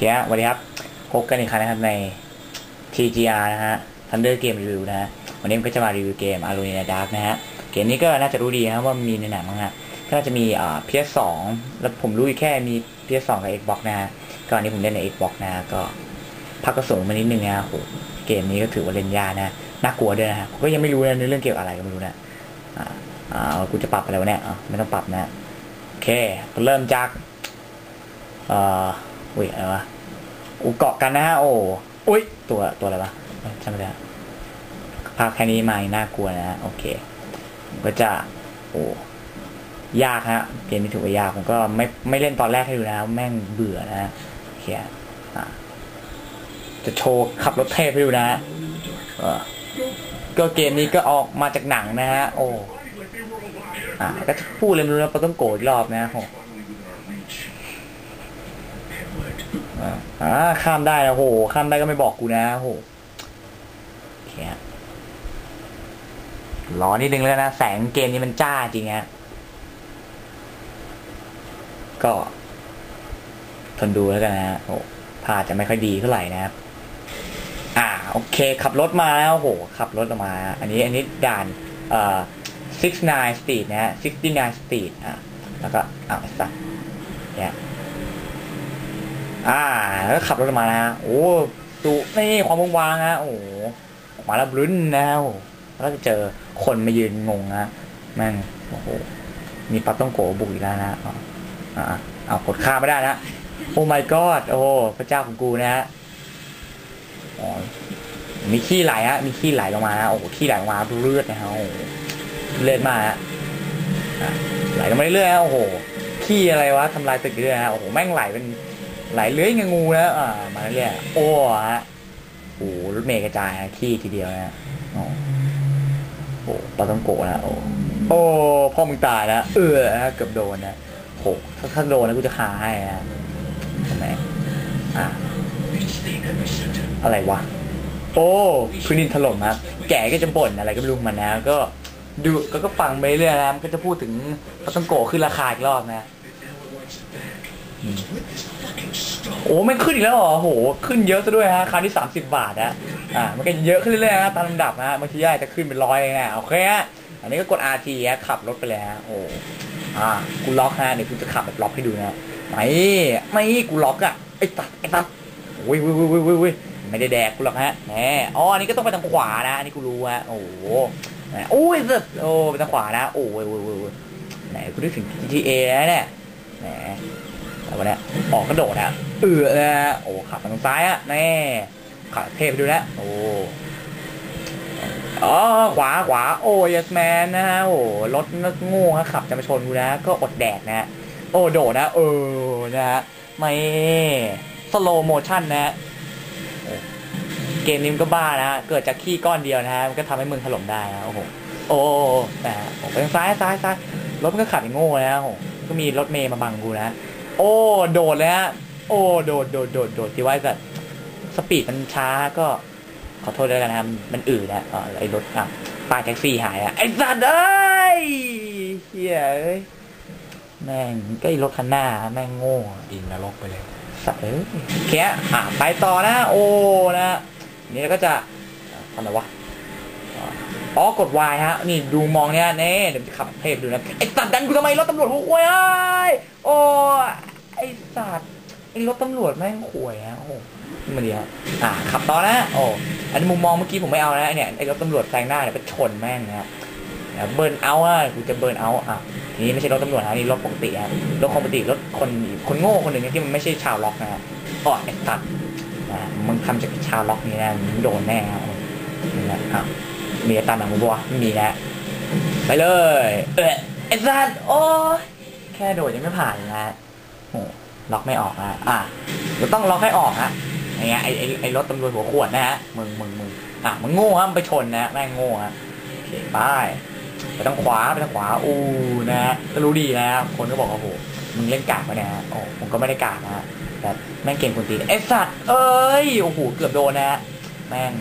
ฮะสวัสดีครับ พบกันอีกครั้งนะครับใน TGR นะฮะ Thunder Game Review นะฮะ วันนี้ผมก็จะมารีวิวเกม Arena Dark นะฮะ เกมนี้ก็น่าจะรู้ดีนะว่ามีในหนังมั้งฮะก็น่าจะมีอ่า PS2 แล้วผมรู้แค่มี PS2 กับ Xbox นะฮะ ก็อันนี้ผมเล่นใน Xbox นะฮะ ก็พักกระสุนมานิดนึงนะฮะโหเกมนี้ก็ถือว่าเล่นยากนะ น่ากลัวด้วยนะฮะผมก็ยังไม่รู้นะในเรื่องเกี่ยวกับอะไรก็ไม่รู้นะ อ่า อ่า กูจะปรับอะไรวะเนี่ย อะไม่ต้องปรับนะ โอเค เริ่มจาก เอ่อ อุ้ยอะไรวะอูเกาะกันนะฮะโอ้อุ้ยตัวตัวอะไรวะจำไม่ได้ภาพแค่นี้มาน่ากลัวนะฮะโอเคก็จะโอ้ยากฮะเกมนี้ถือว่ายากผมก็ไม่ไม่เล่นตอนแรกให้ดูนะแม่งเบื่อนะฮะโอเคอะจะโชว์ขับรถเทพให้ดูนะฮะก็เกมนี้ก็ออกมาจากหนังนะฮะโอ้อะก็พูดเลยไม่รู้นะปาต้องโกรธรอบนะโห อ่าข้ามได้นะโห ข้ามได้ก็ไม่บอกกูนะโหโอเคฮะรอนิดนึงแล้วนะ แสงเกมนี้มันจ้าจริงฮะก็ทนดูแล้วกันนะฮะโหภาจะไม่ค่อยดีเท่าไหร่นะครับอ่า โอเค ขับรถมาแล้วโห ขับรถออกมา อันนี้อันนี้ด่านเอ่อ69 speed นะฮะ69 speed อะแล้วก็อ้าวไอ้สัสเนี่ย อ่าแล้วขับรถมานะฮะโอ้ดูนี่ความวางฮะโอ้ออกมาแล้วบลุ้นนะฮะโอ้โหแล้วก็จะเจอคนมายืนงงฮะแม่งโอ้โหมีปั๊บต้องโกบุกอีกแล้วนะอ่าอ่าเอากดข้ามไม่ได้นะโอ้ my god โอ้พระเจ้าของกูนะฮะอ๋อมีขี้ไหลฮะมีขี้ไหลลงมาฮะโอ้ขี้ไหลลงมาเลือดนะฮะโอ้เลือดมากฮะไหลลงมาเรื่อยๆฮะโอ้โหขี้อะไรวะทำลายตึกเรื่อยฮะโอ้โหแม่งไหลเป็น ไหลเลื้อยงงูนะอ่ามาเรื่อยโอ้ฮะโอ้โหรถเมย์กระจายขี้ทีเดียวนะโอ้โหปลาต้องโกะนะโอ้โอ้พ่อมึงตายนะเออเกือบโดนนะโหถ้าถ้าโดนนะกูจะคาให้นะทำไมอะอะไรวะ โอ้พื้นดินถล่มครับแก่ก็จะบ่นอะไรก็ไม่รู้ของมันนะก็ดูก็ก็ฟังไปเรื่อยนะมันก็จะพูดถึงปลาต้องโกะขึ้นราคาอีกรอบนะ โอ้ไม่ขึ้นอีกแล้วเหรอโห ขึ้นเยอะซะด้วยฮะ คราวที่สามสิบบาทนะอ่า มันก็เยอะขึ้นเรื่อยๆนะตามลำดับนะบางทีย่าจะขึ้นเป็นร้อยนะโอเคฮะ อันนี้ก็กด RT ฮะขับรถไปเลยฮะโอ้อ่า กูล็อกฮะเดี๋ยวกูจะขับแบบล็อกให้ดูนะไม่ไม่กูล็อกอะ ไอ้ตัดไอ้ตัดโอ้ยโอ้ยโอ้ยโอ้ยไม่ได้แดกกูหรอกฮะแหมอ๋อ อันนี้ก็ต้องไปทางขวานะ อันนี้กูรู้ฮะ โอ้โหแหมโอ้ยสุดโอ้ ไปทางขวานะ โอ้ยโอ้ยโอ้ยไหนกูนึกถึง GTA นะเนี่ยแหม แต่วันเนี้ออกกระโดดนะเออนะฮะโอ้ขับทางซ้ายอะแน่ขับเทพไปดูนะโอ้อ๋อขวาขวาโอ้ยสแมนนะฮะโอ้รถนักง่ฮะขับจะมาชนกูนะ ก็อดแดกนะโอ้โดดนะเออนะฮะไม่สโลโมชั่นนะเกมนี้มันก็บ้านะ เกิดจากขี้ก้อนเดียวนะฮะ มันก็ทำให้มืองถล่มได้นะโอ้โห โอ้แต่ผมไปทางซ้ายซ้ายซ้ายรถมันก็ขับอย่างโง่นะโอ้โหก็มีรถเมย์มาบังกูนะ โอ้โดดเลยฮะโอ้โดดโดดโดดโดดที่ว่าจะสปีดมันช้าก็ขอโทษด้วยกันนะครับมันอืดนะอ๋อไอ้รถอะป้ายแท็กซี่หายอะไอ้สัตว์เอ้ยเฮียเอ้ยแม่งก็ไอ้รถคันหน้าแม่งโง่ดินนรกไปเลยสัตว์เอ้ยโอเคอะอะไปต่อนะ โอ้นะนี่เราก็จะทำอะไรวะ อ๋อกด Y ฮะ นี่ดูมองเนี่ยเน่เดี๋ยวจะขับเทพดูนะ ไอ้สัตว์ดันกูทำไมรถตำรวจหัวควยเอ้ยโอ้ไอ้สัตว์ไอ้รถตำรวจแม่งควยฮะโอ้มาดีฮะอะขับต่อนะโอ้อันนี้มุมมองเมื่อกี้ผมไม่เอานะเนี่ยไอ้รถตำรวจแซงหน้าเนี่ยไปชนแม่งนะฮะเบิร์นเอาอะกูจะเบิร์นเอาอะทีนี้ไม่ใช่รถตำรวจนะนี่รถปกติฮะรถปกติรถคนคนโง่คนหนึ่งที่มันไม่ใช่ชาวล็อกนะฮะอ๋อไอ้สัตว์มึงทำจากชาวล็อกนี่นะมึงโดนแน่ครับนี่แหละอะ มีตามหลังมึงบัวไม่มีแล้วไปเลย เออไอ้สัตว์โอ้ยแค่โดดยังไม่ผ่านเลยนะโอ้ล็อกไม่ออกอะอะเราต้องล็อกให้ออกฮะอย่างเงี้ยไอ้ไอ้ไอ้รถตำรวจหัวขวดนะฮะมึงมึงมึงอะมึงโง่ฮะมึงไปชนนะแม่งโง่ฮะโอเคไปไปทางขวาไปทางขวาอู้นะฮะก็รู้ดีนะคนก็บอกว่าโอ้โหมึงเล่นกากปเนี่ยฮะโอ้ผมก็ไม่ได้กากนะแบบแม่งเก่งคนตีไอ้สัตว์เอ้ยโอ้โหเกือบโดนนะฮะแม่ง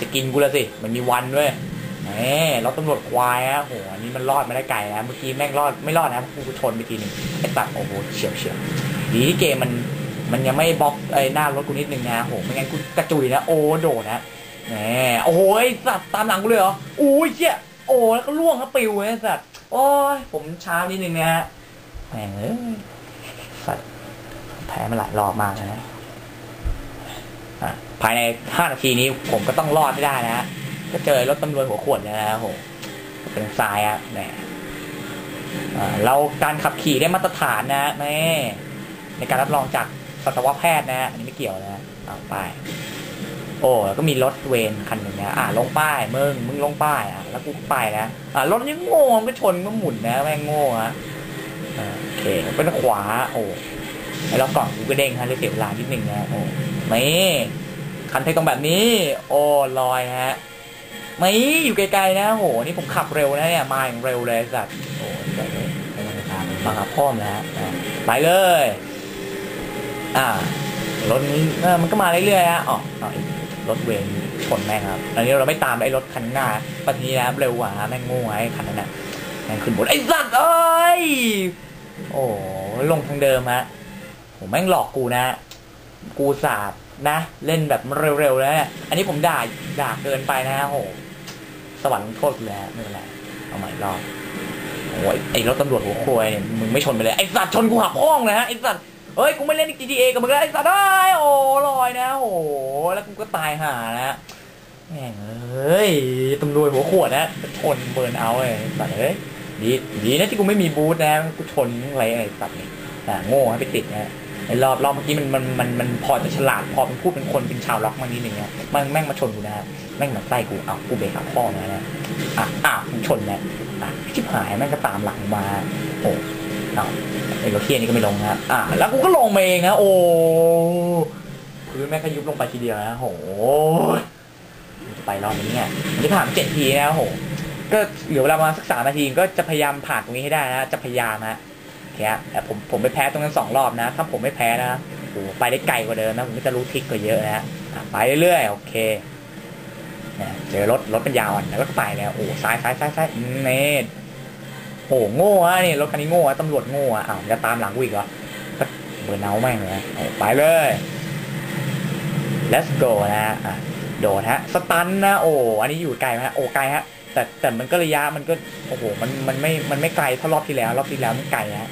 จะกินกูละสิมันมีวันด้วย แหมรถตำรวจควายฮะโหอันนี้มันรอดมาได้ไกลนะเมื่อกี้แม่งรอดไม่รอดนะกูชนไปทีนึงไอ้สัตว์โอ้โหเฉียวเฉียวดีที่เกมมันมันยังไม่บล็อกไอ้หน้ารถกูนิดนึงนะโหไม่งั้นกูกระจุยนะโอ้โดดนะแหมโอ้โหสัตว์ตามหลังกูเลยเหรออุ้ยเชี่ยโอ้แล้วก็ล่วงก็ปิวไอ้สัตว์โอ้ยผมช้านิดนึงนะฮะแหมเอ้ยสัตว์แพ้มาหลายรอบมากนะอะภายใน 5 นาทีนี้ผมก็ต้องรอดให้ได้นะฮะ ก็เจอรถตำรวจหัวขวดเนยนะโหเป็นทรายอะแหมเราการขับขี่ได้มาตรฐานนะแม่ในการรับรองจากสัตวแพทย์นะอันนี้ไม่เกี่ยวนะเอาไป โอ้แล้วก็มีรถเวนคันหนึ่งนะอ่าลงป้ายมึงมึงลงป้ายอะแล้วกูก็ไปนะอ่ารถนี่โง่มันก็ชนก็หมุนนะแม่งโง่ฮะโอเคเป็นขวา โอ้ไอ้รอบก่อนกูก็เด้งฮะเลยเสียเวลานิดนึงนะโอ้ไม่คันเทคตรงแบบนี้ โอ้ลอยฮะ ไม่อยู่ไกลๆนะโหนี่ผมขับเร็วนะเนี่ยมาอย่างเร็วเลยสัตว์โอ้สัตว์เลยไม่ต้องไปตามมาหาพ่อมนะฮะอะไปเลย อ่ารถนี้มันก็มาเรื่อยๆฮะอ๋ออ๋ออีกรถเวรชนแม่งครับอันนี้เราไม่ตามไอ้รถคันหน้าปัจจุบันนะเร็วกว่าแม่งง่ไอ้คันนั้นน่ะแม่งขึ้นบนไอ้สัตว์เอ้ยโอ้ลงทางเดิมฮะโหแม่งหลอกกูนะ กูสาดนะ เล่นแบบเร็วๆนะอันนี้ผมด่าด่าเกินไปนะฮะโห สวรรค์โทษกูแล้วไม่เป็นไรเอาใหม่รอบโอ้ยไอ้รถตำรวจหัวโควยมึงไม่ชนไปเลยไอ้สัตว์ชนกูหักห้องเลยฮะไอ้สัตว์เฮ้ยกูไม่เล่น GTA กับมึงแล้วไอ้สัตว์เอ้โอ้ลอยนะโอ้แล้วกูก็ตายห่านะแม่งเอ้ยตำรวจหัวขวดนะชนเบิร์นเอาเลยไอ้สัตว์เอ้ยดีดีนะที่กูไม่มีบูทนะกูชนอะไรไอ้สัตว์นี่อ่โง่ให้ไปติดนะ ไอ้รอบรอบเมื่อกี้มันมันมันมันพอจะฉลาดพอเป็นพูดเป็นคนเป็นชาวล็อกมานิดนึงเนี่ยมันแม่งมาชนกูนะแม่งมาใกล้กูอ้าวกูเบรกหักพ่อมานะอะอะมันชนนะอะชิบหายแม่งก็ตามหลังมาโอ้เอาไอ้รถเทียนี่ก็ไม่ลงนะอะแล้วกูก็ลงมาเองนะโอ้พื้นแม่งก็ยุบลงไปทีเดียวนะโหจะไปรอบนี้เนี่ยมันจะผ่านเจ็ดทีนะโหก็เหลือเวลาประมาณสักสามนาทีก็จะพยายามผ่านตรงนี้ให้ได้นะจะพยายามนะ เคฮะแต่ผมผมไปแพ้ตรงนั้นสองรอบนะถ้าผมไม่แพ้นะโอ้ไปได้ไกลกว่าเดิมนะผมก็จะรู้ทิกกว่าเยอะนะฮะไปเรื่อยๆโอเคเนี่ยเจอรถรถเป็นยาวอ่อนแล้วก็ไปแล้วโอ้ซ้ายซ้ายซ้ายซ้ายเน่โอ้โง่อะนี่รถคันนี้โง่อะตำรวจโง่อะอ้าวจะตามหลังกูอีกเหรอก็เบอร์เนาแม่งเลยเอาไปเลย let's go นะฮะอะโดดฮะสตันนะโอ้อันนี้อยู่ไกลไหมฮะโอ้ไกลฮะแต่แต่มันก็ระยะมันก็โอ้โหมันมันไม่มันไม่ไกลเท่ารอบที่แล้ว รอบที่แล้วมันไกลฮะ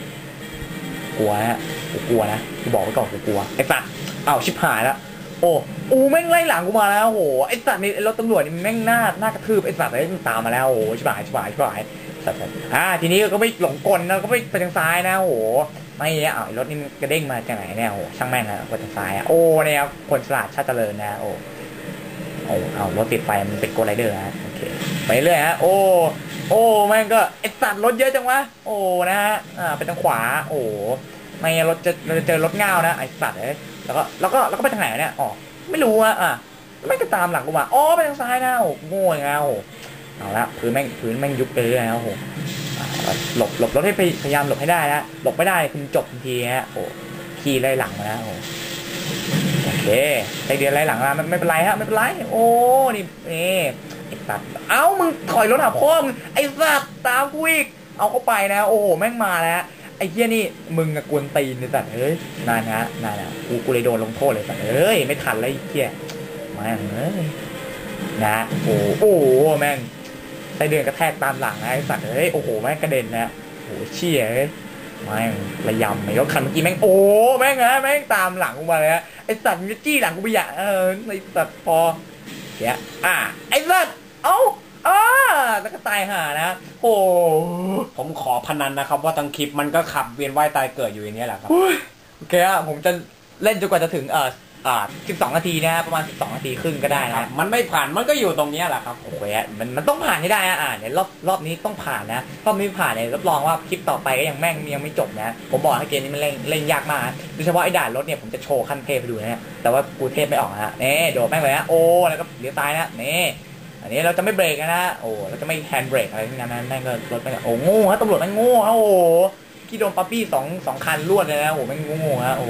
กลัวฮะกูกลัวนะกูบอกไว้ก่อนกูกลัวไอ้สัตว์อ้าวชิบหายแล้วโอ้อูแม่งไล่หลังกูมาแล้วโอ้โหไอ้สัตว์นี่รถตำรวจนี่แม่งหน้าหน้ากระทืบไอ้สัตว์ไอ้มันตามมาแล้วโอ้โหชิบหายชิบหายชิบหายสัตว์อ่าทีนี้ก็ไม่หลงกลนะก็ไม่ไปทางซ้ายนะโอ้โหไม่เนี่ยอ้าวไอ้รถนี่มันกระเด้งมาจากไหนเนี่ยโอ้โหช่างแม่งอะไปทางซ้ายอะโอ้เนี่ยคนฉลาดชาติเจริญนะโอ้ โอ้เอารถติดไฟมันเป็นโกไรเดอร์ฮะโอเคไปเรื่อยฮะโอ้โอ้แม่งก็ไอสัตว์รถเยอะจังวะโอ้นะฮะอ่าไปทางขวา โอ้ไม่รถจะเราจะเจอรถเงานะไอสัตว์เอ้ยแล้วก็แล้วก็แล้วก็ไปทางไหนเนี่ยอ๋อไม่รู้อะอะไม่ก็ตามหลังกูมาอ๋อไปทางซ้ายนะโอ้โง่ไงโอ้เอาละพื้นแม่งพื้นแม่งยุบไปเรื่อยนะโอ้โหหลบหลบรถให้พยายามหลบให้ได้นะหลบไม่ได้คุณจบทันทีฮะโอ้ขี่ไล่หลังมานะโอ้ เคไอเดียไล่หลังมาไม่ไม่เป็นไรฮะไม่เป็นไร โอ้ นี่นี่ไอ้สัตว์เอ้ามึงถอยรถหาพ่อมึงไอ้สัตว์ตามกูอีกเอาเข้าไปนะ โอ้โหแม่งมาแล้วไอ้เหี้ยนี่มึงกวนตีนเลยสัตว์เอ้ยนานนะนานนะกูกูเลยโดนลงโทษเลยสัตว์เอ้ยไม่ทันเลยไอ้เหี้ยแม่งเอ้ยนะโอ้โอ้แม่งไส้เดือนกระแทกตามหลังนะไอ้สัตว์เอ้ยโอ้โหแม่งกระเด็นนะโอ้เชี่ยเอ้ย แม่งระยำไอ้รถคันเมื่อกี้แม่งโอ้แม่งนะแม่งตามหลังกูมาเลยนะไอ้สัตว์มันจะจี้หลังกูไปอย่างเออไอ้สัตว์พอเดี๋ยวอะไอ้สัตว์เอ้าอ่าแล้วก็ตายห่านะ โอ้ผมขอพนันนะครับ ว่าทั้งคลิปมันก็ขับเวียนว่ายตายเกิดอยู่อย่างนี้ยแหละครับโอเคอะผมจะเล่นจนกว่าจะถึงเอ่อ อ่า12 นาทีนะประมาณ 12 นาทีครึ่งก็ได้ครันะบมันไม่ผ่านมันก็อยู่ตรงเนี้ยแหละครับ โอเคอะมันมันต้องผ่านให้ได้อะอ่าเนี่ยรอบรอบนี้ต้องผ่านนะรอบนี้ผ่านเนี่ยรับรองว่าคลิปต่อไปก็ยังแม่งยังไม่จบนะ ผมบอกให้เกมนี้มันเล่นเล่นยากมากนะโดยเฉพาะไอ้ด่านรถเนี่ยผมจะโชว์ขั้นเทพให้ดูนะฮะแต่ว่ากูเทพไม่ออกนะฮะนี่โดดแม่งเลยนะโอ้แล้วก็เลี้ยวตายนะนี่อันนี้เราจะไม่เบรกนะโอ้เราจะไม่แฮนด์เบรกอะไรทั้งนั้นนะแม่งก็รถแม่งก็โอ้โง่ฮะตำรวจแม่งโง่ฮะโอ้ที่โดนปั๊ปปี้สองสองคันรวดเลยนะโอ้แม่งโง่ฮะโอ้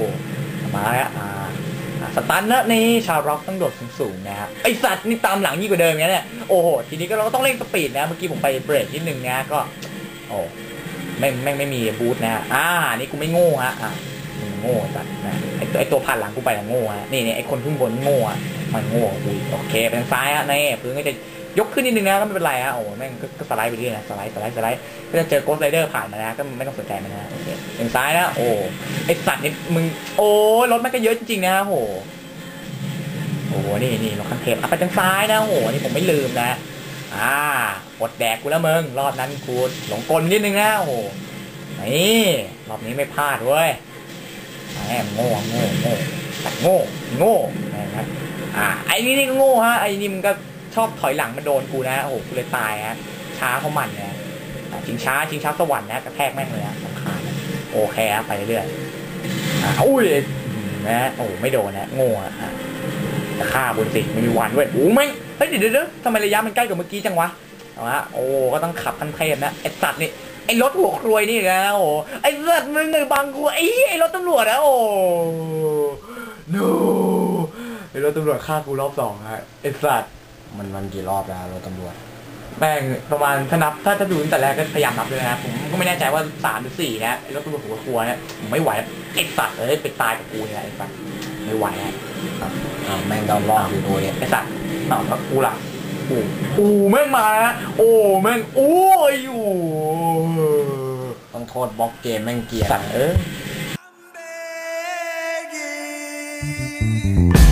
มาแล้วอ่าอะ สตันนะนี่ชาวร็อกต้องโดดสูงๆนะครับไอสัตว์นี่ตามหลังยิ่งกว่าเดิมเนี้ยเนี่ยโอ้โหทีนี้ก็เราก็ต้องเร่งสปีดนะเมื่อกี้ผมไปเบรกนิดนึงนะก็โอ้ไม่ไม่ไม่มีบูทนะอ่านี่กูไม่โง่ฮะอะมึงโง่สัตว์นะไอตัวไอตัวผ่านหลังกูไปอะโง่ฮะนี่นี่ไอคนขึ้นบนโง่อะมันโง่กูโอเคเป็นซ้ายฮะนี่พื้นก็จะ ยกขึ้นนิดนึงนะก็ไม่เป็นไรฮะโอ้แม่งก็สไลด์ไปเรื่อยนะสไลด์สไลด์สไลด์ก็จะเจอโกสไรเดอร์ผ่านมานะก็ไม่ต้องสนใจมันนะโอเคทางซ้ายนะโอ้ไอสัตว์นี่มึงโอ้รถมันก็เยอะจริงๆนะโอ้โหโอ้โหนี่นี่รถคันเทปอะไปทางซ้ายนะโอ้โหนี่ผมไม่ลืมนะอ่าอดแดกกูแล้วมึงรอบนั้นกูหลงกลนิดนึงนะโอ้โหนี่รอบนี้ไม่พลาดเว้ยแหมโง่โง่โง่โง่โง่นะครับอ่าไอ้นี่นี่ก็โง่ฮะไอ้นี่มันก็ ชอบถอยหลังมาโดนกูนะ โอ้โห กูเลยตายฮะ ช้าเพราะมันนะอะชิงช้าชิงช้าสวรรค์นะกระแทกแม่งเลยนะสำคัญโอเคไปเรื่อยอ่าอุ้ยนะโอ้ไม่โดนนะโง่อะจะฆ่าบุญสิไม่มีวันเว้ยโอ้แม่งเฮ้ยเดี๋ยวเดี๋ยวทำไมระยะมันใกล้กว่าเมื่อกี้จังวะเอาฮะโอ้ก็ต้องขับขั้นเทพนะไอ้สัตว์นี่ไอ้รถหัวครวยนี่นะโอ้ไอ้สัตว์มึงไอ้บังกูไอ้ไอ้รถตำรวจนะโอ้ no ไอ้รถตำรวจฆ่ากูรอบสองฮะไอ้สัตว์ มันมันกี่รอบแล้วรถตำรวจแม่งประมาณถ้านับถ้าจะดูตั้งแต่แรกก็พยายามนับเลยนะผมก็ไม่แน่ใจว่าสามหรือสี่นะไอ้รถตำรวจหัวครัวเนี่ยผมไม่ไหวไอ้สัตว์เอ้ยไปตายกับกูเนี่ยไอ้สัตว์ไม่ไหวฮะอ่าแม่งก็รอบอยู่ตัวเนี่ยไอ้สัตว์อ้าวแล้วกูล่ะกูกูแม่งมานะโอ้แม่งโอ้ยอยู่ต้องโทษบล็อกเกมแม่งเกลียร์สัตว์เอ้ย begging.